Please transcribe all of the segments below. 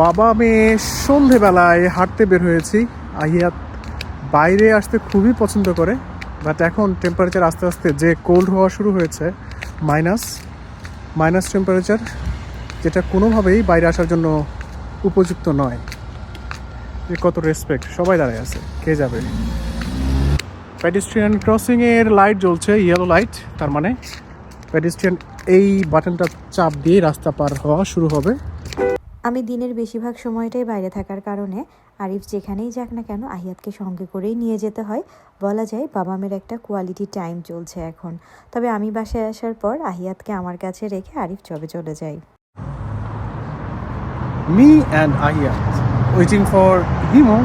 বাবা, মেয়ে, সন্ধেবেলায় হাঁটতে বের হয়েছি। আহিয়াত বাইরে আসতে খুবই পছন্দ করে বাট এখন টেম্পারেচার আস্তে আস্তে যে কোল্ড হওয়া শুরু হয়েছে মাইনাস মাইনাস টেম্পারেচার যেটা কোনোভাবেই বাইরে আসার জন্য উপযুক্ত নয়। যে কত রেসপেক্ট সবাই দাঁড়ায় আছে, কে যাবে? প্যাডিস্ট্রিয়ান ক্রসিংয়ের লাইট জ্বলছে ইয়েলো লাইট তার মানে প্যাডিস্ট্রিয়ান এই বাটনটা চাপ দিয়ে রাস্তা পার হওয়া শুরু হবে। আমি দিনের বেশিরভাগ সময়টাই বাইরে থাকার কারণে, আরিফ যেখানেই যাক না কেন আহিয়াতকে সঙ্গে করেই নিয়ে যেতে হয়। বলা যায় বাবা মেয়ের একটা কোয়ালিটি টাইম চলছে এখন। তবে আমি বাসায় আসার পর আহিয়াতকে আমার কাছে রেখে আরিফ চবে চলে যাই me and Ahiyat waiting for হিমো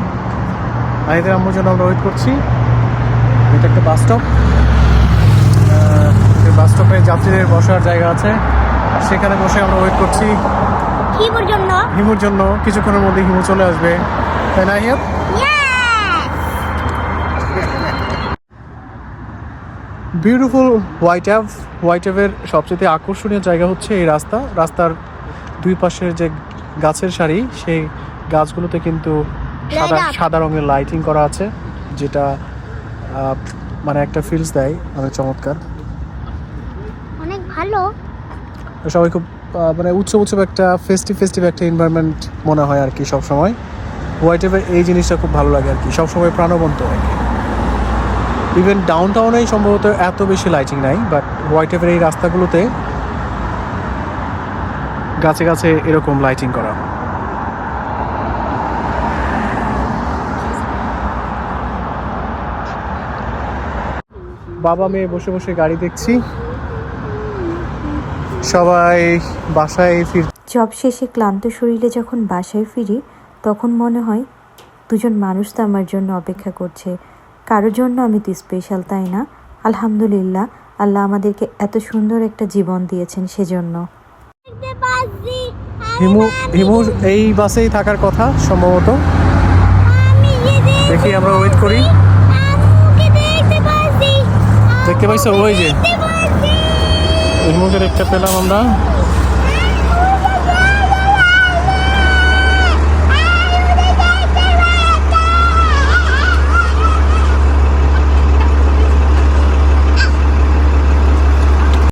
আহিদের আম্মুর জন্য আমরা ওয়েট করছি। এটা একটা বাস স্টপ বাস স্টপে যাত্রীদের বসার জায়গা আছে। সেখানে বসে আমরা ওয়েট করছি। কিবোর জন্য? হিমুর জন্য কিছুক্ষণের মধ্যে হিমু চলে আসবে। তাই না Ahiyat beautiful White Ave White অ্যাভের সবচেয়ে আকর্ষণীয় জায়গা হচ্ছে এই রাস্তা। রাস্তার দুই পাশের যে গাছের সারি সেই গাছগুলোতে কিন্তু সাদা সাদা রঙের লাইটিং করা আছে যেটা মানে একটা ফিলস দেয় অনেক চমৎকার। অনেক ভালো। সবাই খুব মানে উৎসব উৎসব একটা ফেস্টিভ ফেস্টিভ একটা এনভায়রনমেন্ট মনে হয় আর কি সবসময়। হোয়াইট অ্যাভের এই জিনিসটা খুব ভালো লাগে আর কি, সবসময় প্রাণবন্ত কি। ইভেন ডাউন টাউনেই সম্ভবত এত বেশি লাইটিং নাই বাট হোয়াইট অ্যাভের এই রাস্তাগুলোতে গাছে গাছে এরকম লাইটিং করা। বাবা মেয়ে বসে বসে গাড়ি দেখছি। সবাই বাসায় ফির জব শেষে ক্লান্ত শরীরে যখন বাসায় ফিরি তখন মনে হয় দুজন মানুষ তো আমার জন্য অপেক্ষা করছে। কারোর জন্য আমি তো স্পেশাল তাই না? আলহামদুলিল্লাহ আল্লাহ আমাদেরকে এত সুন্দর একটা জীবন দিয়েছেন সেজন্য। হিমু এই বাসেই থাকার কথা সম্ভবত। দেখি আমরা ওয়েট করি। দেখতে পাইছো? ওই যে। দেখতে পাচ্ছি দেখতে পেলাম আমরা